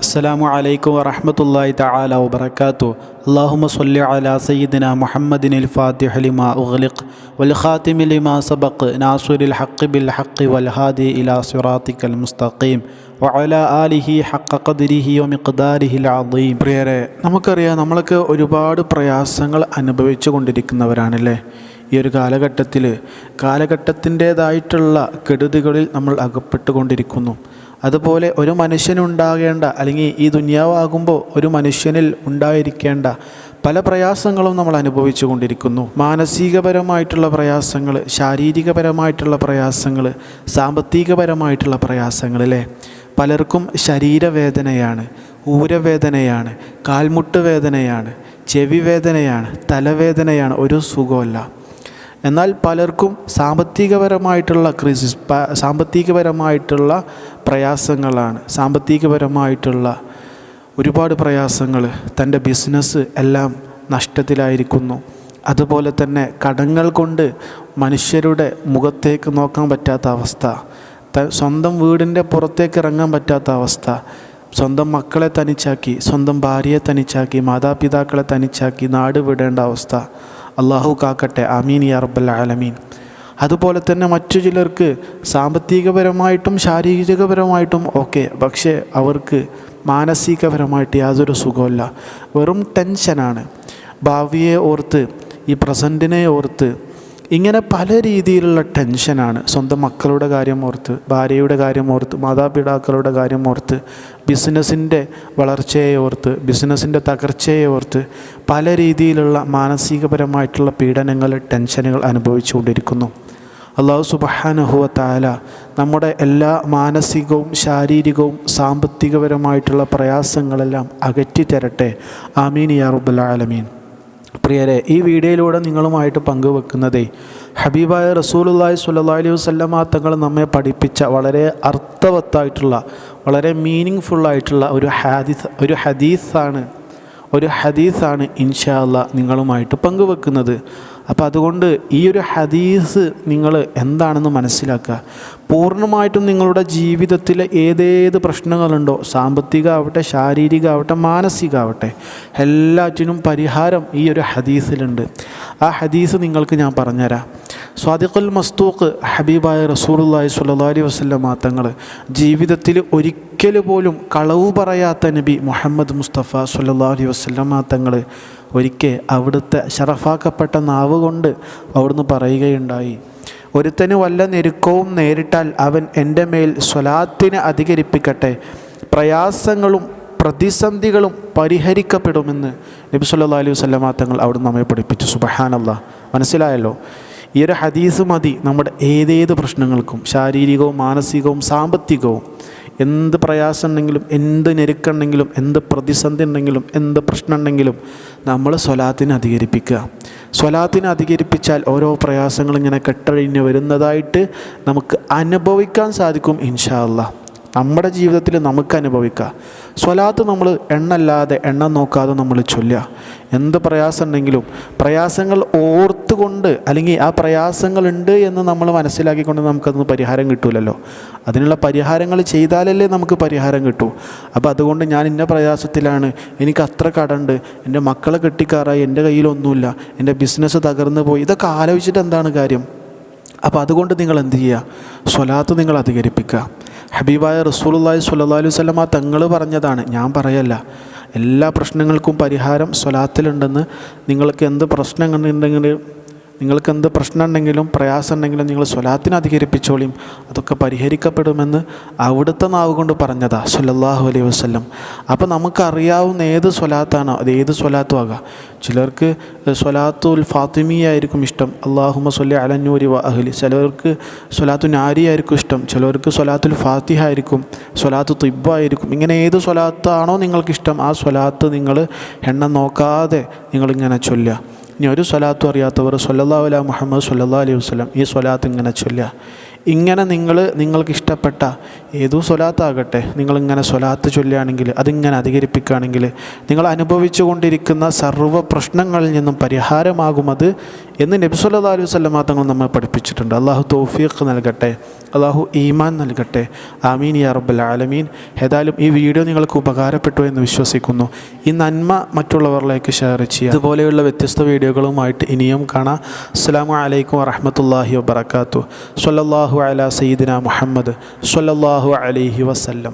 അസ്സലാമു അലൈക്കും വറഹമത്തല്ലാഹി തആല വബറകാതു അല്ലാഹുമ്മ സ്വല്ലി അലാ സയ്യിദിന മുഹമ്മദിനിൽ ഫാത്തിഹ ലിമാ ഉഗ്ലിഖ് വൽ ഖാതിമി ലിമാ സബഖ് നാസിറുൽ ഹഖ് ബിൽ ഹഖ് വൽ ഹാദി ഇലാ സിറാത്തിക്കൽ മുസ്തഖീം വഅല ആലിഹി ഹഖ ഖദ്രിഹി വമിഖ്ദാരിഹിൽ അദീം. പ്രിയരെ നമുക്കറിയാം നമ്മൾക്ക് ഒരുപാട് പ്രയാസങ്ങൾ അനുഭവിച്ചു കൊണ്ടിരിക്കുന്നവരാണല്ലേ? ഈ ഒരു കാലഘട്ടത്തിൽ കാലഘട്ടത്തിന്റേതായിട്ടുള്ള കെടുതികളിൽ നമ്മൾ അകപ്പെട്ടുകൊണ്ടിരിക്കുന്നു. അതുപോലെ ഒരു മനുഷ്യനുണ്ടാകേണ്ട അല്ലെങ്കിൽ ഈ ദുന്യാവാകുമ്പോൾ ഒരു മനുഷ്യനിൽ ഉണ്ടായിരിക്കേണ്ട പല പ്രയാസങ്ങളും നമ്മൾ അനുഭവിച്ചു കൊണ്ടിരിക്കുന്നു മാനസികപരമായിട്ടുള്ള പ്രയാസങ്ങൾ ശാരീരികപരമായിട്ടുള്ള പ്രയാസങ്ങൾ സാമ്പത്തികപരമായിട്ടുള്ള പ്രയാസങ്ങൾ അല്ലേ പലർക്കും ശരീരവേദനയാണ് ഊരവേദനയാണ് കാൽമുട്ട് വേദനയാണ് ചെവി വേദനയാണ് തലവേദനയാണ് ഒരു സുഖമല്ല എന്നാൽ പലർക്കും സാമ്പത്തികപരമായിട്ടുള്ള ക്രിസിസ് സാമ്പത്തികപരമായിട്ടുള്ള പ്രയാസങ്ങളാണ്. സാമ്പത്തികപരമായിട്ടുള്ള ഒരുപാട് പ്രയാസങ്ങൾ തന്റെ ബിസിനസ് എല്ലാം നഷ്ടത്തിലായിരിക്കുന്നു. അതുപോലെ തന്നെ കടങ്ങൾ കൊണ്ട് മനുഷ്യരുടെ മുഖത്തേക്ക് നോക്കാൻ പറ്റാത്ത അവസ്ഥ. സ്വന്തം വീടിന്റെ പുറത്തേക്ക് ഇറങ്ങാൻ പറ്റാത്ത അവസ്ഥ. സ്വന്തം മക്കളെ തനിച്ചാക്കി സ്വന്തം ഭാര്യയെ തനിച്ചാക്കി മാതാപിതാക്കളെ തനിച്ചാക്കി നാട് വിടേണ്ട അവസ്ഥ. അള്ളാഹു കാക്കട്ടെ. ആമീൻ യാ റബ്ബൽ ആലമീൻ. അതുപോലെ തന്നെ മറ്റു ചിലർക്ക് സാമ്പത്തികപരമായിട്ടും ശാരീരികപരമായിട്ടും ഓക്കെ പക്ഷേ അവർക്ക് മാനസികപരമായിട്ട് യാതൊരു സുഖമല്ല വെറും ടെൻഷനാണ് ഭാവിയെ ഓർത്ത് ഈ പ്രസന്റിനെ ഓർത്ത് ഇങ്ങനെ പല രീതിയിലുള്ള ടെൻഷനാണ്. സ്വന്തം മക്കളുടെ കാര്യം ഓർത്ത് ഭാര്യയുടെ കാര്യം ഓർത്ത് മാതാപിതാക്കളുടെ കാര്യം ഓർത്ത് ബിസിനസ്സിന്റെ വളർച്ചയെ ഓർത്ത് ബിസിനസ്സിന്റെ തകർച്ചയെ ഓർത്ത് പല രീതിയിലുള്ള മാനസികപരമായിട്ടുള്ള പീഡനങ്ങൾ ടെൻഷനുകൾ അനുഭവിച്ചുകൊണ്ടിരിക്കുന്നു. അള്ളാഹു സുബഹാനുഹുവ നമ്മുടെ എല്ലാ മാനസികവും ശാരീരികവും സാമ്പത്തികപരമായിട്ടുള്ള പ്രയാസങ്ങളെല്ലാം അകറ്റി തരട്ടെ ആമീൻ യാ ആലമീൻ. പ്രിയരെ ഈ വീഡിയോയിലൂടെ നിങ്ങളുമായിട്ട് പങ്കുവെക്കുന്നതേ ഹബീബായ റസൂലുല്ലായി സ്വല്ലല്ലാഹി അലൈഹി വസല്ലമ തങ്ങൾ നമ്മെ പഠിപ്പിച്ച വളരെ അർത്ഥവത്തായിട്ടുള്ള വളരെ മീനിങ് ഫുള്ളായിട്ടുള്ള ഒരു ഹാദിസ് ഒരു ഹദീസാണ് ഒരു ഹദീസാണ് ഇൻഷാ അല്ലാ നിങ്ങളുമായിട്ട് പങ്കുവെക്കുന്നത്. അപ്പോൾ അതുകൊണ്ട് ഈ ഒരു ഹദീസ് നിങ്ങൾ എന്താണെന്ന് മനസ്സിലാക്കുക. പൂർണമായിട്ടും നിങ്ങളുടെ ജീവിതത്തിൽ ഏതേത് പ്രശ്നങ്ങളുണ്ടോ സാമ്പത്തിക ആവട്ടെ ശാരീരിക ആവട്ടെ മാനസിക എല്ലാറ്റിനും പരിഹാരം ഈ ഒരു ഹദീസിലുണ്ട്. ആ ഹദീസ് നിങ്ങൾക്ക് ഞാൻ പറഞ്ഞുതരാം. സ്വാദിഖുൽ മസ്തൂഖ് ഹബീബായ റസൂലുള്ളാഹി സ്വല്ലല്ലാഹി അലൈഹി വസല്ലമ മാത്തങ്ങൾ ജീവിതത്തിൽ ഒരിക്കലും പോലും കളവ് പറയാത്ത നബി മുഹമ്മദ് മുസ്തഫ സുല്ലാ അലൈഹി വസല്ലമ തങ്ങൾ ഒരിക്കൽ അവിടുത്തെ ഷറഫാക്കപ്പെട്ട നാവ് കൊണ്ട് അവിടുന്ന് പറയുകയുണ്ടായി ഒരുത്തന് വല്ല ഞെരുക്കവും നേരിട്ടാൽ അവൻ എന്റെ മേൽ സ്വലാത്തിനെ അധികരിപ്പിക്കട്ടെ. പ്രയാസങ്ങളും പ്രതിസന്ധികളും പരിഹരിക്കപ്പെടുമെന്ന് നബി സല്ലാ അലൈഹി വസ്ലമാ തങ്ങൾ അവിടെ നമ്മെ പഠിപ്പിച്ചു. സുബഹാനല്ല മനസ്സിലായല്ലോ? ഈ ഒരു ഹദീസ് മതി നമ്മുടെ ഏതേത് പ്രശ്നങ്ങൾക്കും ശാരീരികവും മാനസികവും സാമ്പത്തികവും. എന്ത് പ്രയാസം ഉണ്ടെങ്കിലും എന്ത് ഞെരുക്കുണ്ടെങ്കിലും എന്ത് പ്രതിസന്ധി ഉണ്ടെങ്കിലും എന്ത് പ്രശ്നം ഉണ്ടെങ്കിലും നമ്മൾ സ്വലാത്തിനെ അധികരിപ്പിക്കുക. സ്വലാത്തിനെ അധികരിപ്പിച്ചാൽ ഓരോ പ്രയാസങ്ങളും ഇങ്ങനെ കെട്ടഴിഞ്ഞ് വരുന്നതായിട്ട് നമുക്ക് അനുഭവിക്കാൻ സാധിക്കും ഇൻഷാ അല്ലാ നമ്മുടെ ജീവിതത്തിൽ നമുക്ക് അനുഭവിക്കുക സ്വലാത്ത് നമ്മൾ എണ്ണല്ലാതെ എണ്ണം നോക്കാതെ നമ്മൾ ചൊല്ലുക. എന്ത് പ്രയാസം ഉണ്ടെങ്കിലും പ്രയാസങ്ങൾ ഓർത്തുകൊണ്ട് അല്ലെങ്കിൽ ആ പ്രയാസങ്ങളുണ്ട് എന്ന് നമ്മൾ മനസ്സിലാക്കിക്കൊണ്ട് നമുക്കതൊന്ന് പരിഹാരം കിട്ടൂലല്ലോ. അതിനുള്ള പരിഹാരങ്ങൾ ചെയ്താലല്ലേ നമുക്ക് പരിഹാരം കിട്ടൂ. അപ്പോൾ അതുകൊണ്ട് ഞാൻ ഇന്ന പ്രയാസത്തിലാണ് എനിക്ക് അത്ര കടണ്ട് എന്റെ മക്കളെ കെട്ടിക്കാറായി എന്റെ കയ്യിലൊന്നുമില്ല എന്റെ ബിസിനസ് തകർന്നു പോയി. ഇതൊക്കെ ആലോചിച്ചിട്ട് എന്താണ് കാര്യം? അപ്പോൾ അതുകൊണ്ട് നിങ്ങൾ എന്ത് ചെയ്യുക? സ്വലാത്ത് നിങ്ങൾ അധികരിപ്പിക്കുക. ഹബീബായ റസൂലുള്ളാഹി സ്വല്ലല്ലാഹു അലൈഹി വസല്ലമ തങ്ങൾ പറഞ്ഞതാണ്. ഞാൻ പറയല്ല. എല്ലാ പ്രശ്നങ്ങൾക്കും പരിഹാരം സ്വലാത്തിലുണ്ടെന്ന് നിങ്ങൾക്ക് എന്ത് പ്രശ്നങ്ങളുണ്ടെങ്കിൽ നിങ്ങൾക്ക് എന്ത് പ്രശ്നം ഉണ്ടെങ്കിലും പ്രയാസം ഉണ്ടെങ്കിലും നിങ്ങൾ സ്വലാത്തിനെ അധികരിപ്പിച്ചോളിയും അതൊക്കെ പരിഹരിക്കപ്പെടുമെന്ന് അവിടുത്തെ നാവ് കൊണ്ട് പറഞ്ഞതാ സുല്ലാഹു അലൈഹി വസ്ലം അപ്പോൾ നമുക്കറിയാവുന്ന ഏത് സ്വലാത്താണോ അത് ഏത് സ്വലാത്തും ആകാം. ചിലർക്ക് സ്വലാത്തുൽ ഫാത്തിമി ആയിരിക്കും ഇഷ്ടം അള്ളാഹുമ സൊല്ലി അലന്നൂരി വ അഹ്ലി. ചിലർക്ക് സ്വലാത്തു നാരി ആയിരിക്കും ഇഷ്ടം ചിലർക്ക് സ്വലാത്തുൽ ഫാത്തിഹ ആയിരിക്കും സ്വലാത്തു തിബ്ബ ആയിരിക്കും ഇങ്ങനെ ഏത് സ്വലാത്താണോ നിങ്ങൾക്കിഷ്ടം ആ സ്വലാത്ത് നിങ്ങൾ എണ്ണം നോക്കാതെ നിങ്ങളിങ്ങനെ ചൊല്ലുക. ഇനി ഒരു സ്വലാത്തും അറിയാത്തവർ സൊല്ലാ അല മുഹമ്മദ് സല്ലാ അലൈഹി വസ്ലം ഈ സ്വലാത്ത് ഇങ്ങനെ ചൊല്ലുക. ഇങ്ങനെ നിങ്ങൾ നിങ്ങൾക്ക് ഇഷ്ടപ്പെട്ട ഏതോ സ്വലാത്താകട്ടെ നിങ്ങളിങ്ങനെ സ്വലാത്ത് ചൊല്ലുകയാണെങ്കിൽ അതിങ്ങനെ അധികരിപ്പിക്കുകയാണെങ്കിൽ നിങ്ങൾ അനുഭവിച്ചു കൊണ്ടിരിക്കുന്ന സർവ പ്രശ്നങ്ങളിൽ നിന്നും പരിഹാരമാകും അത് എന്ന് സല്ലല്ലാഹു അലൈഹി വസല്ലമ തങ്ങൾ നമ്മെ പഠിപ്പിച്ചിട്ടുണ്ട്. അള്ളാഹു തൗഫീഖ് നൽകട്ടെ അള്ളാഹു ഈമാൻ നൽകട്ടെ. ആമീൻ യാ റബ്ബൽ ആലമീൻ. ഏതായാലും ഈ വീഡിയോ നിങ്ങൾക്ക് ഉപകാരപ്പെട്ടു എന്ന് വിശ്വസിക്കുന്നു. ഈ നന്മ മറ്റുള്ളവരിലേക്ക് ഷെയർ ചെയ്യുക. ഇതുപോലെയുള്ള വ്യത്യസ്ത വീഡിയോകളുമായിട്ട് ഇനിയും കാണാം. അസ്സലാമു അലൈക്കും വറഹ്മത്തുള്ളാഹി വബറകാതുഹു. സ്വല്ലല്ലാഹു അലാ സയ്യിദിന മുഹമ്മദ് സ്വല്ലല്ലാഹു അലൈഹി വസല്ലം